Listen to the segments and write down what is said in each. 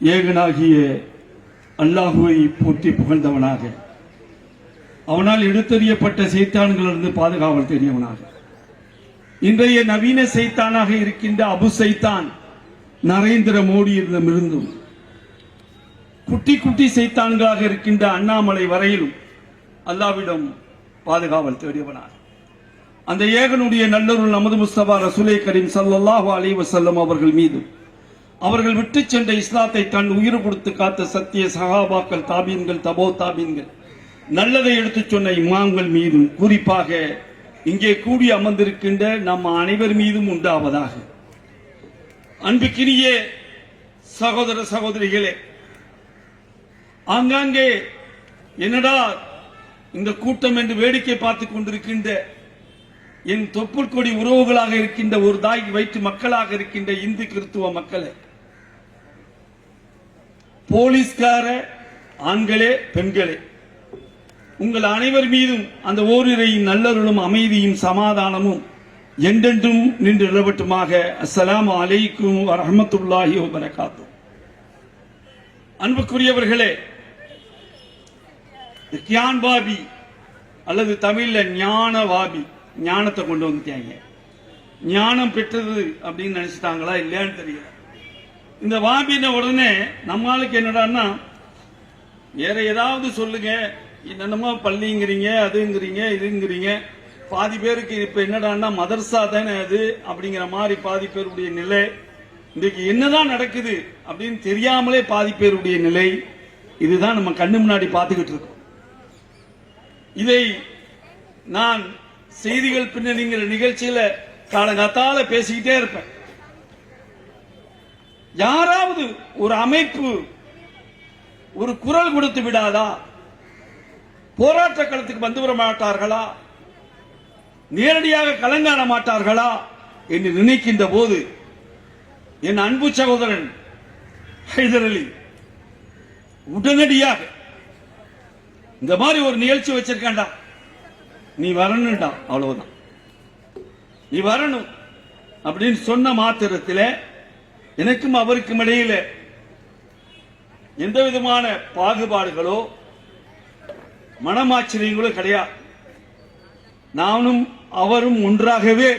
ஏகனாகிய அல்லாஹுவை போற்றி புகழ்ந்தவனாக. அவனால் எடுத்தறியப்பட்ட சைத்தான்களிலிருந்து பாதுகாவல் தெரியவனாக இன்றைய நவீன சைத்தானாக இருக்கின்ற அபு சைத்தான் நரேந்திர மோடியிடமிருந்தும் குட்டி குட்டி சைத்தான்களாக இருக்கின்ற அண்ணாமலை வரையிலும் அல்லாவிடம் பாதுகாவல் தேடியவனார் அந்த ஏகனுடைய நல்லொருள் நமது முஸ்தபா ரசூலை கரீம் ஸல்லல்லாஹு அலி வசல்லம் அவர்கள் மீதும் அவர்கள் விட்டு சென்ற இஸ்லாத்தை தன் உயிர் கொடுத்து காத்த சத்திய சகாபாக்கள் தாபீன்கள் தபோ தாபீன்கள். நல்லதை எடுத்துச் சொன்ன இமாம்கள் மீதும் குறிப்பாக இங்கே கூடி அமர்ந்திருக்கின்ற நம் அனைவர் மீதும் உண்டாவதாக. அன்புக்கினிய சகோதர சகோதரிகளே ஆங்காங்கே என்னடா இந்த கூட்டம் என்று வேடிக்கை பார்த்துக் கொண்டிருக்கின்ற என் தொப்புள் கொடி உறவுகளாக இருக்கின்ற ஒரு தாய் வயிற்று மக்களாக இருக்கின்ற இந்து கிறிஸ்துவ மக்களை போலீஸ்கார ஆண்களே பெண்களே. உங்கள் அனைவர் மீதும் அந்த ஓரிரையின் நல்லருளும் அமைதியும் சமாதானமும் என்றென்றும் நின்று நிலவட்டுமாக. அஸ்லாம் அலைக்கும் வரஹ்மத்துல்லாஹி வபரகாத்து. அன்புக்குரியவர்களே கியான் பாபி அல்லது தமிழ்ல ஞான வாபி ஞானத்தை கொண்டு வந்துட்டாங்க. ஞானம் பெற்றது அப்படின்னு நினைச்சிட்டாங்களா இல்லையான்னு தெரியல. இந்த வாம்பின உடனே நம்மளுக்கு என்னடான்னா வேற ஏதாவது சொல்லுங்க. என்னென்னமோ பள்ளிங்கிறீங்க அதுங்கிறீங்க இதுங்கிறீங்க. பாதி பேருக்கு இப்ப என்னடான்னா மதர்சா தானே அது அப்படிங்கிற மாதிரி பாதி பேருடைய நிலை. இன்றைக்கு என்னதான் நடக்குது அப்படின்னு தெரியாமலே பாதி பேருடைய நிலை. இதுதான் நம்ம கண்ணு முன்னாடி பார்த்துக்கிட்டு இருக்கோம். இதை நான் செய்திகள் பின்னணிங்கிற நிகழ்ச்சியில காலங்காத்தால பேசிக்கிட்டே இருப்பேன். யாராவது ஒரு அமைப்பு ஒரு குரல் கொடுத்து விடாதா? போராட்ட களத்துக்கு வந்து வர மாட்டார்களா? நேரடியாக கலங்காண மாட்டார்களா? என்று நினைக்கின்ற போது என் அன்பு சகோதரன் ஹைதர் அலி உடனடியாக இந்த மாதிரி ஒரு நிகழ்ச்சி வச்சிருக்கேன்டா. நீ வரணும்டா அவ்வளவுதான். நீ வரணும் அப்படின்னு சொன்ன மாத்திரத்தில் எனக்கும் அவருக்கும் இடையில எந்த விதமான பாகுபாடுகளோ மனமாச்சரியங்களோ கிடையாது. நானும் அவரும் ஒன்றாகவே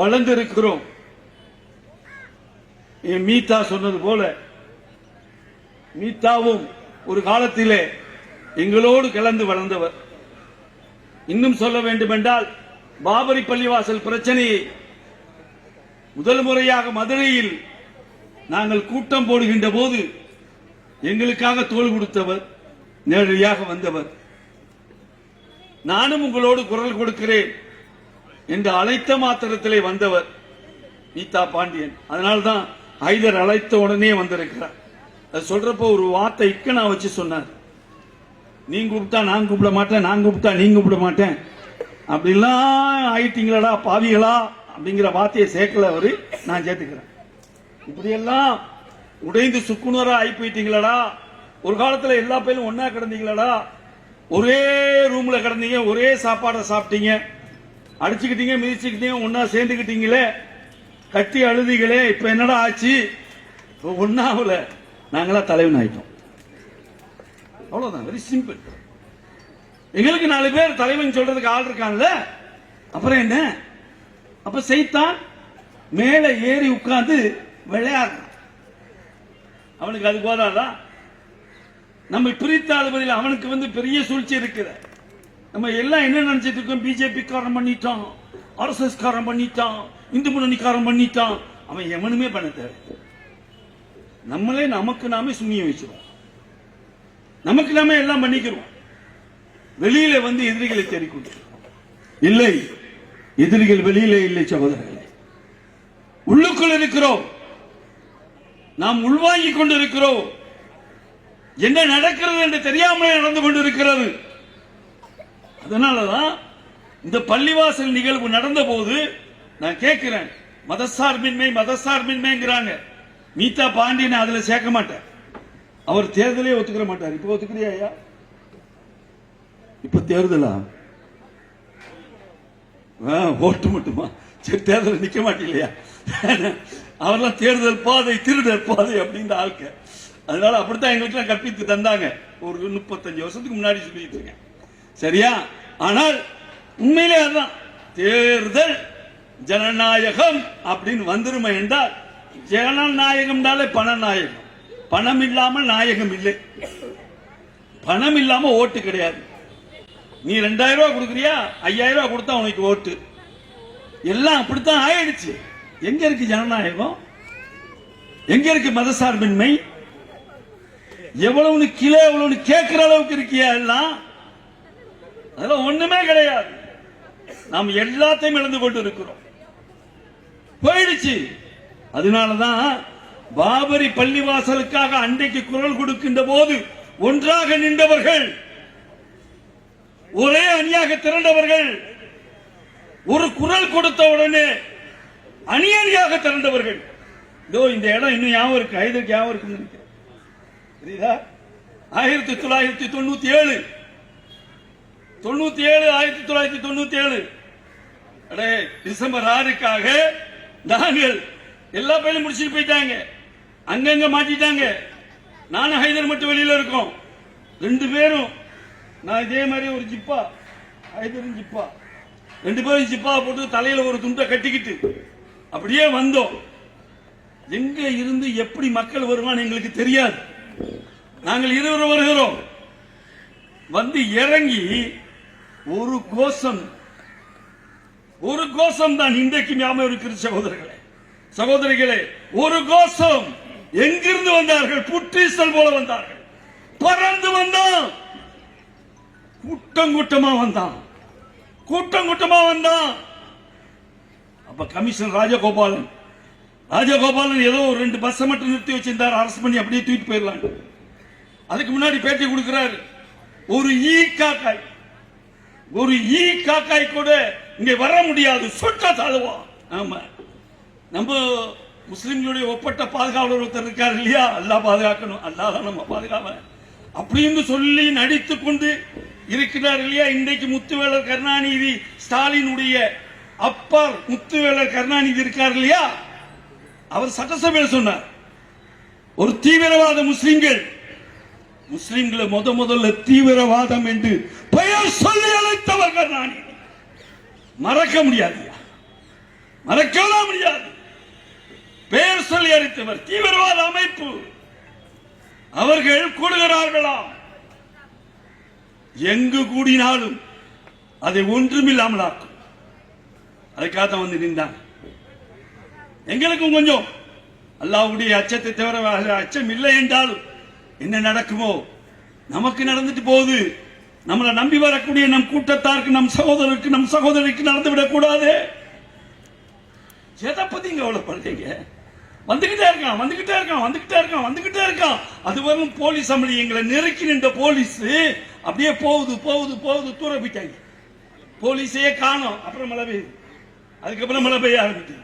வளர்ந்திருக்கிறோம். என் மீதா சொன்னது போல மீதாவும் ஒரு காலத்திலே எங்களோடு கலந்து வளர்ந்தவர். இன்னும் சொல்ல வேண்டுமென்றால் பாபரி பள்ளிவாசல் பிரச்சனையை முதல் முறையாக மதுரையில் நாங்கள் கூட்டம் போடுகின்ற போது எங்களுக்காக தோள் கொடுத்தவர் நேரடியாக வந்தவர். நானும் உங்களோடு குரல் கொடுக்கிறேன் என்று அழைத்த மாத்திரத்திலே வந்தவர் நீதா பாண்டியன். அதனால்தான் ஹைதர் அழைத்த உடனே வந்திருக்கிறார். அது சொல்றப்போ ஒரு வார்த்தை இக்க நான் வச்சு சொன்னார். நீ கூப்பிட்டா நான் கூப்பிட மாட்டேன் நான் கூப்பிட்டா நீ கூப்பிட மாட்டேன். அப்படிலாம் ஆயிட்டீங்களடா பாவிகளா? அப்படிங்கிற வார்த்தையை சேர்க்கல அவரு நான் சேர்த்துக்கிறேன். இப்படியெல்லாம் உடைந்து சுக்குநூறா ஆகி போயிட்டீங்களடா ஒரு காலத்துல எல்லா பேரும் ஒன்னா கிடந்தீங்களடா. ஒரே ரூம்ல கிடந்தீங்க ஒரே சாப்பாடை சாப்பிட்டீங்க. அடிச்சுக்கிட்டீங்க மிதிச்சுக்கிட்டீங்க ஒன்னா சேர்ந்துக்கிட்டீங்களே. கட்டி அழுதிகளே இப்ப என்னடா ஆச்சு? இப்ப ஒன்னாவல நாங்களா தலைவன் ஆயிட்டோம். அவ்வளவுதான் வெரி சிம்பிள் எங்களுக்கு நாலு பேர் தலைவன் சொல்றதுக்கு ஆள் இருக்கான்ல அப்புறம் என்ன? அப்ப செய்தான் மேல ஏறி உட்கார்ந்து விளையாடுறான். அவனுக்கு அது போதாதா? நம்ம பிரித்த பதில் அவனுக்கு வந்து பெரிய சூழ்ச்சி இருக்குது நம்ம எல்லாம் என்ன நினைச்சிட்டு இருக்கோம்? பிஜேபி காரன் பண்ணிட்டான் ஆர்எஸ்எஸ் காரம் பண்ணிட்டான் இந்து முன்னணிக்காரன் பண்ணிட்டான். அவன் எவனுமே பண்ண தேவை நம்மளே நமக்கு நாமே சுண்ணியம் வச்சிருவோம். நமக்கு நாமே எல்லாம் பண்ணிக்கிறோம். வெளியில வந்து எதிரிகளை தேடிக்கொண்டு இல்லை. எதிரிகள் வெளியிலே இல்லை சகோதரர்களே. உள்ளுக்குள் இருக்கிறோம். நாம் உள்வாங்கிக் கொண்டிருக்கிறோம். என்ன நடக்கிறது என்று தெரியாமலே நடந்து கொண்டிருக்கிறது. அதனாலதான் இந்த பள்ளிவாசல் நிகழ்வு நடந்த போது நான் கேட்கிறேன் மதசார்பின்மை மதசார்பின்மைங்கிறாங்க மீதா பாண்டியனை அதுல சேர்க்க மாட்டேன் அவர் தேர்தலே ஒத்துக்கிற மாட்டார். இப்ப ஒத்துக்கிறியா ஐயா? இப்ப தேர்தலா? ஓட்டு மட்டுமா? சரி தேர்தல் நிற்க மாட்டீங்களா அவர்லாம் தேர்தல் பாதை திருடர் பாதை அப்படின்ற ஆட்க அதனால அப்படித்தான் எங்களுக்கெல்லாம் கற்பித்து தந்தாங்க. ஒரு முப்பத்தஞ்சு வருஷத்துக்கு முன்னாடி சொல்லிட்டு இருக்கேன். சரியா? ஆனால் உண்மையிலே அதுதான். தேர்தல் ஜனநாயகம் அப்படின்னு வந்துருமே என்றால் ஜனநாயகம்னாலே பணநாயகம். பணம் இல்லாமல் நாயகம் இல்லை. பணம் இல்லாமல் ஓட்டு கிடையாது. நீ ரெண்டாயிரம் ரூபாய் கொடுக்குறியா? ஐயாயிரம் ரூபாய் கொடுத்தா உனக்கு ஓட்டு. எல்லாம் அப்படித்தான் ஆயிடுச்சு. எங்க இருக்கு ஜனநாயகம்? எங்க இருக்கு மதசார்பின்மை? எவ்வளவுன்னு கிலோ எவ்வளவுன்னு கேட்கிற அளவுக்கு இருக்கியா எல்லாம்? அதெல்லாம் ஒண்ணுமே கிடையாது. நாம் எல்லாத்தையும் இழந்து கொண்டு இருக்கிறோம். போயிடுச்சு. அதனாலதான் பாபரி பள்ளிவாசலுக்காக அன்றைக்கு குரல் கொடுக்கின்ற போது ஒன்றாக நின்றவர்கள் ஒரே அணியாக திரண்டவர்கள் ஒரு குரல் கொடுத்த உடனே அணி அணியாக திரண்டவர்கள். இதோ இந்த இடம் இன்னும் ஞாபகம் இருக்கு ஐதருக்கு ஞாபகம் இருக்குன்னு புரியுதா? ஆயிரத்தி தொள்ளாயிரத்தி தொண்ணூத்தி ஏழு தொண்ணூத்தி ஏழு ஆயிரத்தி தொள்ளாயிரத்தி தொண்ணூத்தி ஏழு அடே டிசம்பர் ஆறுக்காக நாங்கள் எல்லா பயிலும் முடிச்சுட்டு போயிட்டாங்க. அங்கங்க மாட்டிட்டாங்க. நானும் ஹைதர் மட்டும் வெளியில இருக்கோம். ரெண்டு பேரும் நான் இதே மாதிரி ஒரு ஜிப்பா ஐதரும் ஜிப்பா. ரெண்டு பேரும் ஜிப்பா போட்டு தலையில ஒரு துண்டை கட்டிக்கிட்டு அப்படியே வந்தோம். எங்க இருந்து எப்படி மக்கள் வருவான்னு எங்களுக்கு தெரியாது. நாங்கள் இருவரும் வருகிறோம். வந்து இறங்கி ஒரு கோஷம் ஒரு கோஷம் தான் இன்றைக்கு ஞாபகம் இருக்கிற சகோதரர்களே. சகோதரிகளே ஒரு கோஷம். எங்கிருந்து வந்தார்கள்? புற்றீசல் போல வந்தார்கள். பறந்து வந்தான் கூட்டம் கூட்டமா வந்தான். கூட்டம் கூட்டமா வந்தான். அப்ப கமிஷனர் ராஜகோபாலன் ராஜகோபாலன் ஏதோ ஒரு ரெண்டு பஸ்ஸை மட்டும் நிறுத்தி வச்சிருந்தார். அரசு பண்ணி அப்படியே தூக்கிட்டு போயிடலாம். அதுக்கு முன்னாடி பேட்டி கொடுக்கிறாரு. ஒரு ஈ காக்காய் ஒரு ஈ காக்காய் கூட இங்க வர முடியாது. சுட்ட தழுவா. ஆமா. நம்ம முஸ்லிம்களுடைய ஒப்பட்ட பாதுகாவலர் ஒருத்தர் இருக்கார் இல்லையா? அல்லா பாதுகாக்கணும். அல்லாதான் நம்ம பாதுகாவ அப்படின்னு சொல்லி நடித்து கொண்டு இருக்கிறார் இல்லையா? இன்றைக்கு முத்துவேலர் கருணாநிதி ஸ்டாலினுடைய அப்பால் முத்துவேலர் கருணாநிதி இருக்கார் இல்லையா? அவர் சட்டசபையில் சொன்னார் ஒரு தீவிரவாத முஸ்லிம்கள் முஸ்லிம்களை முத முதல்ல தீவிரவாதம் என்று பெயர் சொல்லி அழைத்தவர் கருணாநிதி. மறக்க முடியாது மறக்கலாம் முடியாது. பெயர் சொல்லி அழைத்தவர் தீவிரவாத அமைப்பு. அவர்கள் கூடுகிறார்களாம். எங்கு கூடினாலும் அதை ஒன்றுமில்லாமல் ஆக்கும் அதுக்காக தான் வந்து நின்றாங்க எங்களுக்கும் கொஞ்சம். அல்லாஹ்வுடைய அச்சத்தை தவிர அச்சம் இல்லை என்றாலும் என்ன நடக்குமோ? நமக்கு நடந்துட்டு போகுது. நம்மளை நம்பி வரக்கூடிய நம் கூட்டத்தாருக்கு நம் சகோதரருக்கு நம் சகோதரிக்கு நடந்து விடக்கூடாது. எதை பத்தி இங்க கவலைப்படுறீங்க வந்துகிட்டே இருக்கான் வந்துகிட்டே இருக்கான் வந்துகிட்டே இருக்கான் வந்துகிட்டே இருக்கான். அதுவரும் போலீஸ் அமளி எங்களை நெருக்கி நின்ற போலீஸ். அப்படியே போகுது போகுது போகுது தூர போயிட்டாங்க. போலீஸையே காணோம். அப்புறம் மழை பெய்யுது. அதுக்கப்புறம் மழை பெய்ய ஆரம்பிக்குது.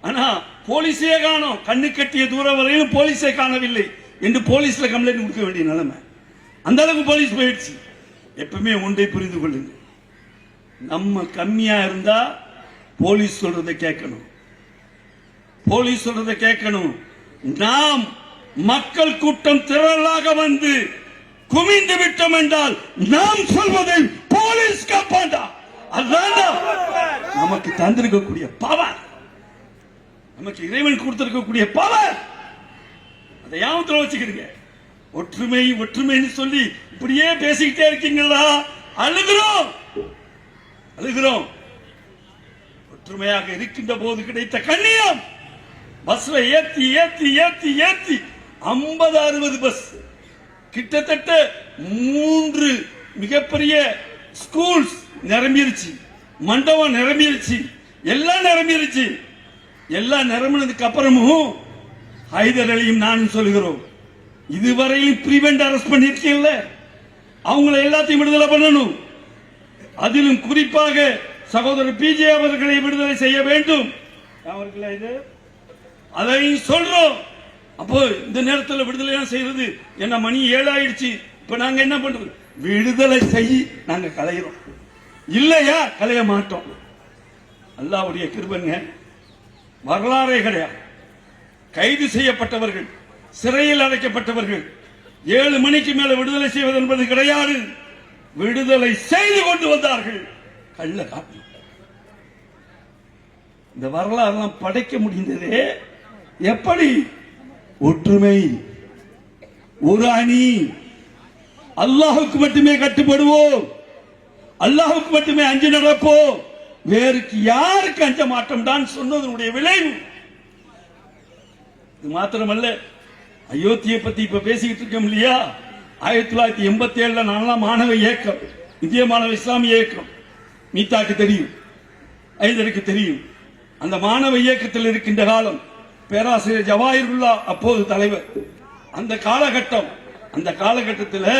ஆனா போலீஸையே காணோம். கண்ணு கட்டிய தூரம் வரையிலும் போலீஸை காணவில்லை என்று போலீஸ்ல கம்ப்ளைண்ட் கொடுக்க வேண்டிய நிலைமை. அந்த அளவுக்கு போலீஸ் போயிடுச்சு. எப்பவுமே ஒன்றை புரிந்து கொள்ளுங்க நம்ம கம்மியா இருந்தா போலீஸ் சொல்றதை கேட்கணும். போலீஸ் சொல்றதை கேட்கணும். நாம் மக்கள் கூட்டம் திரளாக வந்து குமிந்து விட்டோம் என்றால் நாம் சொல்வதை போலீஸ் காப்பாண்டா. அதுதான் நமக்கு தந்திருக்கக்கூடிய பவர் நமக்கு இறைவன் கொடுத்திருக்கக்கூடிய பவர் அதை ஞாபகத்தில் வச்சுக்கிறீங்க ஒற்றுமை ஒற்றுமைன்னு சொல்லி இப்படியே பேசிக்கிட்டே இருக்கீங்களா? அழுகிறோம். அழுகிறோம். ஒற்றுமையாக இருக்கின்ற போது கிடைத்த கண்ணியம். பஸ்ல ஏத்தி ஏத்தி ஏத்தி ஏத்தி. ஐம்பது அறுபது பஸ். கிட்டத்தட்ட மூன்று மிகப்பெரிய ஸ்கூல்ஸ் நிரம்பிருச்சு. மண்டபம் நிரம்பிருச்சு. எல்லாம் நிரம்பிருச்சு. எல்லாம் நிரம்பினதுக்கு அப்புறமும் ஹைதர் அலியும் நானும் சொல்கிறோம் இதுவரையும் பிரிவெண்ட் அரெஸ்ட் பண்ணிருக்கீங்கல்ல அவங்கள எல்லாத்தையும் விடுதலை பண்ணணும். அதிலும் குறிப்பாக சகோதரர் பிஜே அவர்களை விடுதலை செய்ய வேண்டும். அவர்களா இது? அதை சொல்றோம். அப்போ இந்த நேரத்தில் விடுதலை செய்யறது என்ன மணி ஏழாயிடுச்சு. இப்ப நாங்க என்ன பண்றோம் விடுதலை செய் நாங்க கலையிறோம். இல்லையா? கலைய மாட்டோம். அல்லாவுடைய கிருபங்க. வரலாறே கிடையாது. கைது செய்யப்பட்டவர்கள் சிறையில் அடைக்கப்பட்டவர்கள் ஏழு மணிக்கு மேல விடுதலை செய்வது என்பது கிடையாது. விடுதலை செய்து கொண்டு வந்தார்கள். கள்ள காப்பி. இந்த வரலாறுலாம் படைக்க முடிந்ததே? எப்படி? ஒற்றுமை ஒரு அணி. அல்லாஹுக்கு மட்டுமே கட்டுப்படுவோம். அல்லாஹுக்கு மட்டுமே அஞ்சு நடப்போம். வேறுக்கு யாருக்கு அஞ்ச மாட்டோம் தான் சொன்னதனுடைய விளைவு. இது மாத்திரமல்ல அயோத்தியை பத்தி இப்ப பேசிக்கிட்டு இருக்கோம் இல்லையா? ஆயிரத்தி தொள்ளாயிரத்தி எண்பத்தி ஏழுல நான்லாம் மாணவ இயக்கம் இந்திய மாணவ இஸ்லாமிய இயக்கம். மீதாக்கு தெரியும் ஐதருக்கு தெரியும். அந்த மாணவ இயக்கத்தில் இருக்கின்ற காலம் பேராசிரியர் ஜவாஹிருல்லா அப்போது தலைவர். அந்த காலகட்டம் அந்த காலகட்டத்தில்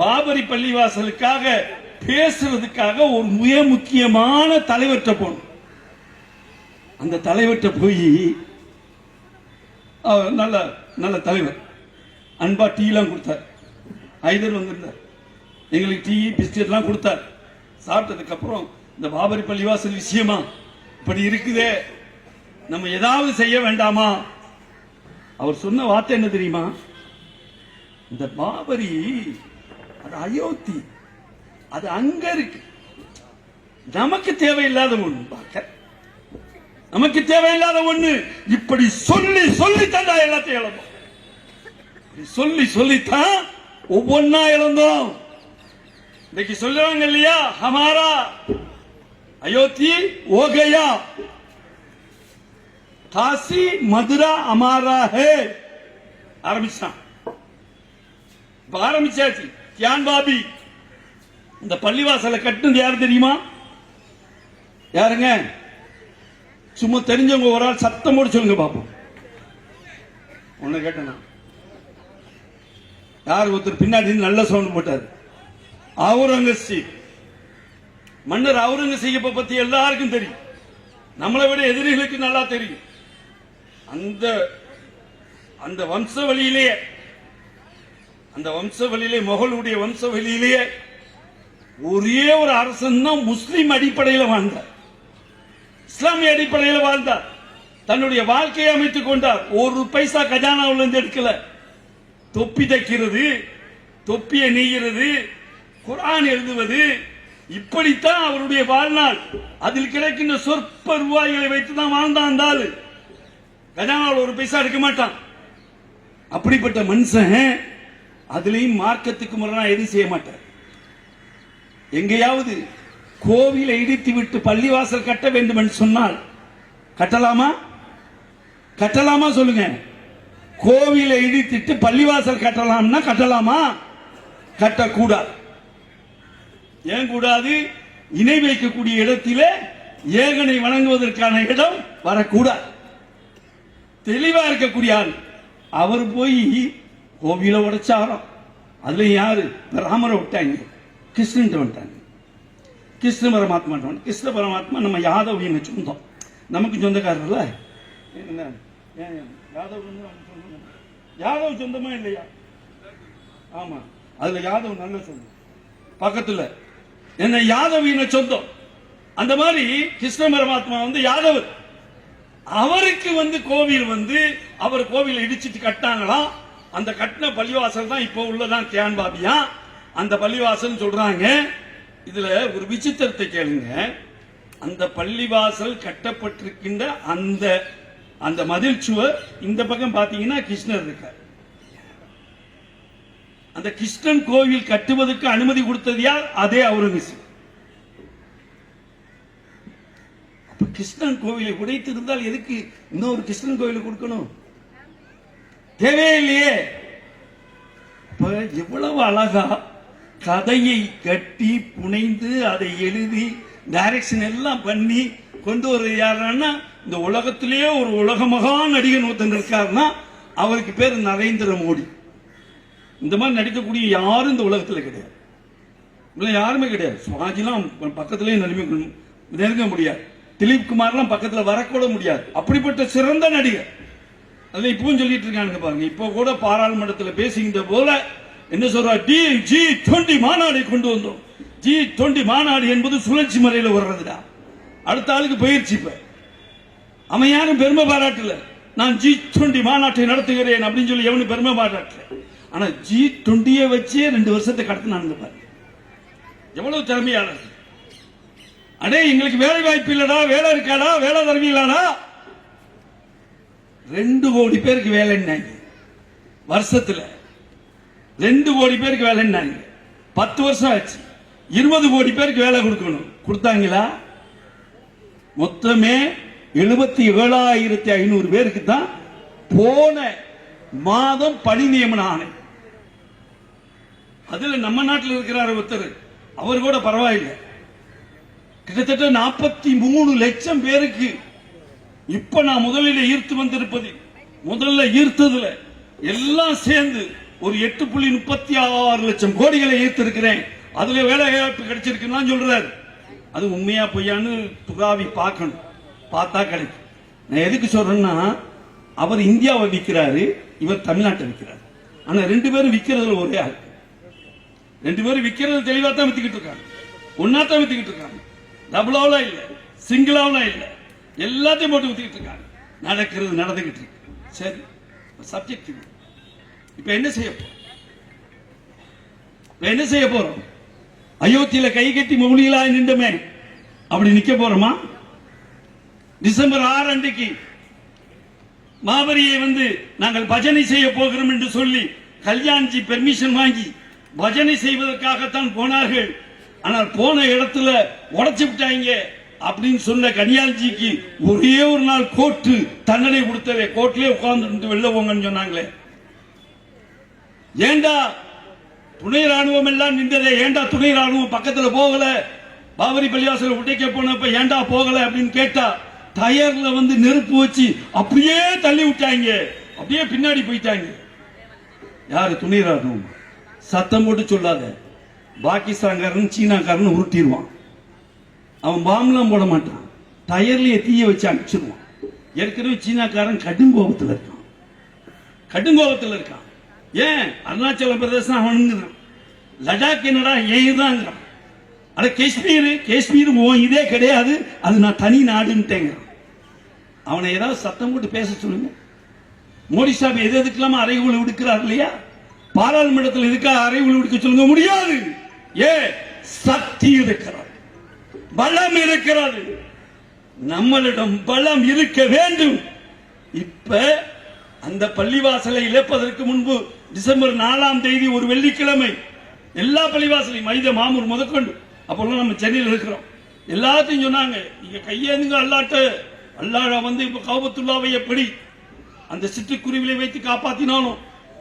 பாபரி பள்ளிவாசலுக்காக பேசுறதுக்காக ஒரு மிக முக்கியமான தலைவர்கிட்ட போனோம். அந்த தலைவர்கிட்ட போய் நல்ல நல்ல தலைவர். அன்பா டீலாம் கொடுத்தார். ஐதர் வந்திருந்தார். எங்களுக்கு டீ பிஸ்கெட்லாம் கொடுத்தார். சாப்பிட்டதுக்கு அப்புறம் இந்த பாபரி பள்ளிவாசல் விஷயமா இப்படி இருக்குதே நம்ம ஏதாவது செய்ய வேண்டாமா? அவர் சொன்ன வார்த்தை என்ன தெரியுமா? இந்த பாபரி அது அயோத்தி அது அங்க இருக்கு. நமக்கு தேவையில்லாத ஒண்ணு பார்க்க. நமக்கு தேவையில்லாத ஒண்ணு. இப்படி சொல்லி சொல்லி தந்தா எல்லாத்தையும் இழந்தோம் சொல்லி சொல்லித்தான் ஒவ்வொன்னா இழந்தோம். இன்னைக்கு சொல்லுவாங்க இல்லையா? ஹமாரா அயோத்தி ஓகையா. காசி மதுரா அமாரா ஹே. ஆரம்பிச்சான். இப்ப ஆரம்பிச்சாச்சு. கியான் பாபி. இந்த பள்ளிவாசலை கட்டுனது யாரு தெரியுமா? யாருங்க? சும்மா தெரிஞ்சவங்க ஒரு ஆள் சத்தம் போட்டு சொல்லுங்க பாப்போம். ஒண்ணு கேட்டனா? யார் ஒருத்தர் பின்னாடி நல்ல சவுண்ட் போட்டார்? அவுரங்கசீப். மன்னர் அவுரங்கசீப்பை பத்தி எல்லாருக்கும் தெரியும். நம்மளை விட எதிரிகளுக்கு நல்லா தெரியும். அந்த அந்த வம்ச வழியிலேயே அந்த வம்ச வழியிலே மொகலுடைய வம்ச வழியிலேயே ஒரே ஒரு அரசன் தான் முஸ்லீம் அடிப்படையில் வாழ்ந்தார். இஸ்லாமிய அடிப்படையில் வாழ்ந்தார். தன்னுடைய வாழ்க்கையை அமைத்துக் கொண்டார். ஒரு பைசா கஜானாவில் இருந்து எடுக்கல. தொப்பி தைக்கிறது தொப்பியை நெய்கிறது குரான் எழுதுவது இப்படித்தான் அவருடைய வாழ்நாள். அதில் கிடைக்கின்ற சொற்ப ரூபாய்களை வைத்து தான் வாழ்ந்தான் அந்த கஜானாவில் ஒரு பைசா எடுக்க மாட்டான். அப்படிப்பட்ட மனுஷன் அதுலேயும் மார்க்கத்துக்கு முரணா எதுவும் செய்ய மாட்டார். எங்கேயாவது கோவிலை இடித்து விட்டு பள்ளிவாசல் கட்ட வேண்டும் என்று சொன்னால் கட்டலாமா? கட்டலாமா சொல்லுங்க. கோவிலை இடித்துட்டு பள்ளிவாசல் கட்டலாம்னா கட்டலாமா? கட்டக்கூடாது. ஏன் கூடாது? இணை வைக்கக்கூடிய இடத்திலே ஏகனை வணங்குவதற்கான இடம் வரக்கூடாது. தெளிவா இருக்கக்கூடிய ஆள். அவர் போய் கோவில உடைச்சாராம் அதுல யாரு? ராமரை விட்டாங்க. கிருஷ்ணன் வந்துட்டாங்க. கிருஷ்ண பரமாத்மா கிருஷ்ண பரமாத்மா நம்ம யாதவ் எங்க சொந்தம் நமக்கு சொந்தக்காரர்ல? என்ன? ஏன் யாதவ் வந்து யாதவ் சொந்தமா இல்லையா? ஆமா. அதுல யாதவ் நல்ல சொந்தம். பக்கத்துல. என்ன யாதவ் சொந்தம் அந்த மாதிரி கிருஷ்ண பரமாத்மா வந்து யாதவர் அவருக்கு வந்து கோவில் வந்து அவர் கோவிலை இடிச்சிட்டு கட்டாங்களாம் அந்த கட்டின பள்ளிவாசல் தான் இப்போ உள்ளதான் தியான் பாபியா. அந்த பள்ளிவாசல் சொல்றாங்க. இதுல ஒரு விசித்திரத்தை கேளுங்க. அந்த பள்ளிவாசல் கட்டப்பட்டிருக்கின்ற அந்த அந்த மதில் சுவர் இந்த பக்கம் பாத்தீங்கன்னா கிருஷ்ணர் இருக்கார். அந்த கிருஷ்ணன் கோவில் கட்டுவதற்கு அனுமதி கொடுத்தது யார்? அதே அவுரங்கசீப். இப்போ கிருஷ்ணன் கோவிலை உடைத்திருந்தால் எதுக்கு இன்னொரு கிருஷ்ணன் கோவிலை கொடுக்கணும்? தேவையே இல்லையே எவ்வளவு அழகா கதையை கட்டி புனைந்து அதை எழுதி டைரக்ஷன் எல்லாம் பண்ணி கொண்டு வர்றது யாருன்னா இந்த உலகத்திலேயே ஒரு உலக மகா நடிகன் ஒருத்தன் இருக்காருன்னா அவருக்கு பேர் நரேந்திர மோடி. இந்த மாதிரி நடிக்கக்கூடிய யாரும் இந்த உலகத்தில் கிடையாது. இல்லை யாருமே கிடையாது. சுவாஜிலாம் பக்கத்துலேயும் நெருங்கி நெருங்க முடியாது. திலீப் குமார்லாம் பக்கத்தில் வரக்கூட முடியாது. அப்படிப்பட்ட சிறந்த நடிகர். அது இப்பவும் சொல்லிட்டு இருக்கானுங்க பாருங்க. இப்போ கூட பாராளுமன்றத்தில் பேசுகின்ற போல என்ன சொல்றா? டி ஜி டுவெண்டி மாநாடு கொண்டு வந்தோம். ஜி டுவெண்டி மாநாடு என்பது சுழற்சி முறையில் வர்றதுடா. அடுத்த ஆளுக்கு பயிற்சி இப்ப. அவன் யாரும் பெருமை பாராட்டல. நான் ஜி டுவெண்டி மாநாட்டை நடத்துகிறேன் அப்படின்னு சொல்லி எவனு பெருமை பாராட்டல. ஆனா ஜி டுவெண்டியை வச்சே ரெண்டு வருஷத்தை கடத்தினானுங்க பாரு எவ்வளவு திறமையாளர் அடே எங்களுக்கு வேலை வாய்ப்பு இல்லடா வேலை இருக்காடா வேலை தருவீங்களாடா? ரெண்டு கோடி பேருக்கு வேலைன்னாங்க வருஷத்துல ரெண்டு கோடி பேருக்கு வேலைன்னாங்க பத்து வருஷம் ஆச்சு. இருபது கோடி பேருக்கு வேலை கொடுக்கணும். கொடுத்தாங்களா? மொத்தமே எழுபத்தி ஏழாயிரத்தி ஐநூறு பேருக்கு தான் போன மாதம் பணி நியமன ஆணை அதுல நம்ம நாட்டில் இருக்கிறார் ஒருத்தர். அவர் கூட பரவாயில்லை. கிட்டத்தட்ட நாற்பத்தி மூணு லட்சம் பேருக்கு இப்ப நான் முதலில் ஈர்த்து வந்திருப்பது முதல்ல ஈர்த்ததுல எல்லாம் சேர்ந்து ஒரு எட்டு புள்ளி முப்பத்தி ஆறு லட்சம் கோடிகளை ஈர்த்திருக்கிறேன். அதுல வேலை வாய்ப்பு கிடைச்சிருக்குன்னு சொல்றாரு. அது உண்மையா பொய்யான்னு துகாவி பார்க்கணும். பார்த்தா கிடைக்கும். நான் எதுக்கு சொல்றேன்னா அவர் இந்தியாவை விற்கிறாரு இவர் தமிழ்நாட்டை விற்கிறாரு. ஆனா ரெண்டு பேரும் விற்கிறதுல ஒரே ஆள். ரெண்டு பேரும் விற்கிறது தெளிவா தான் வித்துக்கிட்டு இருக்காங்க. ஒன்னா தான் வித்துக்கிட்டு இருக்காங்க. டபுளாவில் இல்லை சிங்கிளாவில் இல்ல. எல்லாத்தையும் போட்டு ஊற்றிக்கிட்டு இருக்காங்க. நடக்கிறது நடந்துகிட்டு இருக்கு. சரி சப்ஜெக்ட் இப்ப என்ன செய்ய போறோம்? என்ன செய்ய போறோம்? அயோத்தியில கை கட்டி மௌலிகளா நின்றமே அப்படி நிக்க போறோமா? டிசம்பர் ஆறு அன்றைக்கு மாபரியை வந்து நாங்கள் பஜனை செய்ய போகிறோம் என்று சொல்லி கல்யாண்ஜி பெர்மிஷன் வாங்கி பஜனை செய்வதற்காகத்தான் போனார்கள். ஆனால் போன இடத்துல உடைச்சு விட்டாங்க அப்படின்னு சொன்ன கன்யால்ஜிக்கு ஒரே ஒரு நாள் கோர்ட்டு தண்டனை கொடுத்தவே கோர்ட்லயே உட்கார்ந்து வெளில போங்கன்னு சொன்னாங்களே. ஏண்டா துணை ராணுவம் எல்லாம் நின்றதே? ஏண்டா துணை ராணுவம் பக்கத்துல போகல? பாபரி பள்ளிவாசல உடைக்க போனப்ப ஏண்டா போகல அப்படின்னு கேட்டா டயர்ல வந்து நெருப்பு வச்சு அப்படியே தள்ளி விட்டாங்க. அப்படியே பின்னாடி போயிட்டாங்க. யாரு? துணை ராணுவம். சத்தம் போட்டு சொல்லாத. பாகிஸ்தான்காரன் சீனாக்காரன் உருட்டிடுவான். அவன் பாம்பெல்லாம் போட மாட்டான். டயர்லயே தீய வச்சு அனுப்பிச்சிருவான் ஏற்கனவே சீனாக்காரன் கடும் கோபத்தில் இருக்கான். கடும் கோபத்தில் இருக்கான். ஏன்? அருணாச்சல பிரதேசம் அவனுங்கிறான். லடாக் என்னடா ஏன் இதுதாங்கிறான் அட காஷ்மீர் காஷ்மீர் இதே கிடையாது. அது நான் தனி நாடுன்ட்டேங்கிறான். அவனை ஏதாவது சத்தம் போட்டு பேச சொல்லுங்க. மோடி சாப் எது எதுக்கெல்லாம அறைகூல் விடுக்கிறார் இல்லையா? பாராளுமன்றத்தில் இதுக்காக அறைகூல் விடுக்க சொல்லுங்க? முடியாது. ஏ சக்தி இருக்கிறது பலம் இருக்கிறது. நம்மளிடம் பலம் இருக்க வேண்டும். இப்ப அந்த பள்ளிவாசலை இழப்பதற்கு முன்பு டிசம்பர் நாலாம் தேதி ஒரு வெள்ளிக்கிழமை எல்லா பள்ளிவாசலையும் மைத மாமூர் முதற்கொண்டு. அப்போல்லாம் நம்ம சென்னையில் இருக்கிறோம். எல்லாத்தையும் சொன்னாங்க நீங்க கையேந்துங்க அல்லாட்ட. அல்லாட வந்து இப்ப கௌபத்துல்லாவை எப்படி அந்த சிட்டுக்குருவிலை வைத்து காப்பாத்தினாலும்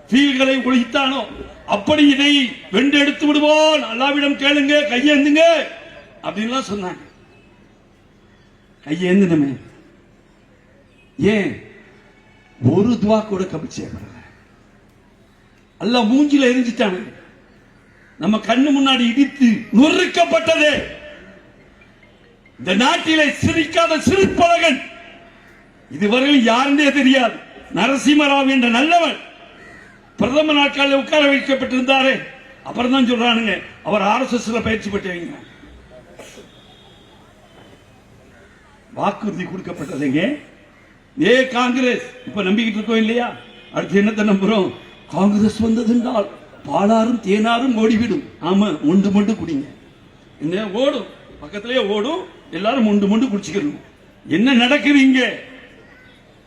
ஃபீல்களை ஒழித்தானோ? அப்படி இதை வென்றெடுத்து விடுவோம் அல்லாவிடம் கேளுங்க கையேந்துங்க. அப்படின்லாம் சொன்னாங்க. கையேந்தினமே. ஏன்? ஒரு துவா கூட கபி செய்யப்படல. மூஞ்சில எரிஞ்சிட்டானே. நம்ம கண்ணு முன்னாடி இடித்து நொறுக்கப்பட்டதே. இந்த நாட்டிலே சிரிக்காத சிறுப்பழகன் இதுவரையில் யாருன்னே தெரியாது. நரசிம்மராவ் என்ற நல்லவன். பிரதம நாட்களில் உட்கார வைக்கப்பட்டிருந்தாரே. அப்புறம் தான் சொல்றானுங்க அவர் ஆர்எஸ்எஸ்ல பயிற்சி பெற்றவங்க. வாக்குறுதி கொடுக்கப்பட்டதுங்க. ஏ காங்கிரஸ். இப்ப நம்பிக்கிட்டு இருக்கோம் இல்லையா? அடுத்து என்னத்தை நம்புறோம்? காங்கிரஸ் வந்ததுன்றால் பாலாரும் தேனாரும் ஓடிவிடும். ஆமா ஒன்று மொண்டு குடிங்க. என்ன ஓடும். பக்கத்திலேயே ஓடும். எல்லாரும் ஒன்று மொண்டு குடிச்சுக்கணும். என்ன நடக்குது இங்க?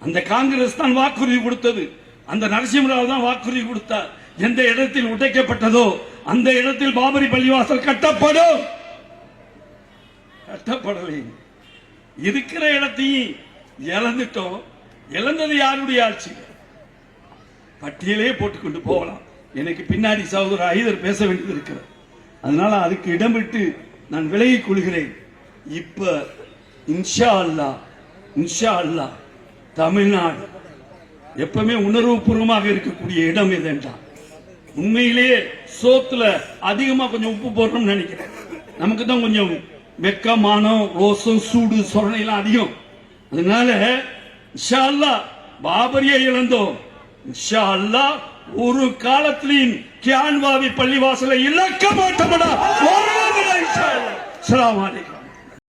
அந்த காங்கிரஸ் தான் வாக்குறுதி கொடுத்தது. அந்த நரசிம்மராவ் தான் வாக்குறுதி கொடுத்தார். எந்த இடத்தில் உடைக்கப்பட்டதோ அந்த இடத்தில் பாபரி பள்ளிவாசல் கட்டப்படும். கட்டப்படலை. இருக்கிற இடத்தையும் இழந்துட்டோம். இழந்தது யாருடைய ஆட்சி? பட்டியலே போட்டுக்கொண்டு போகலாம். எனக்கு பின்னாடி சகோதரர் ஐதர் பேச வேண்டியது இருக்கிறது. அதனால அதுக்கு இடம் விட்டு நான் விலகிக் கொள்கிறேன். இப்ப இன்ஷா அல்லாஹ் இன்ஷா அல்லாஹ் தமிழ்நாடு எப்பவுமே உணர்வுபூர்வமாக இருக்கக்கூடிய இடம் இது என்றான் உண்மையிலேயே சோத்துல அதிகமா கொஞ்சம் உப்பு போடுறோம்னு நினைக்கிறேன். நமக்கு தான் கொஞ்சம் வெக்கம் மானம் ரோசம் சூடு சொரணையெல்லாம் அதிகம். அதனால இன்ஷா அல்லாஹ் பாபரியை இழந்தோம். இன்ஷா அல்லாஹ் ஒரு காலத்திலையும் கியான்வாவி பள்ளிவாசலை இழக்க மாட்டோம்டா. ஒரு நாள்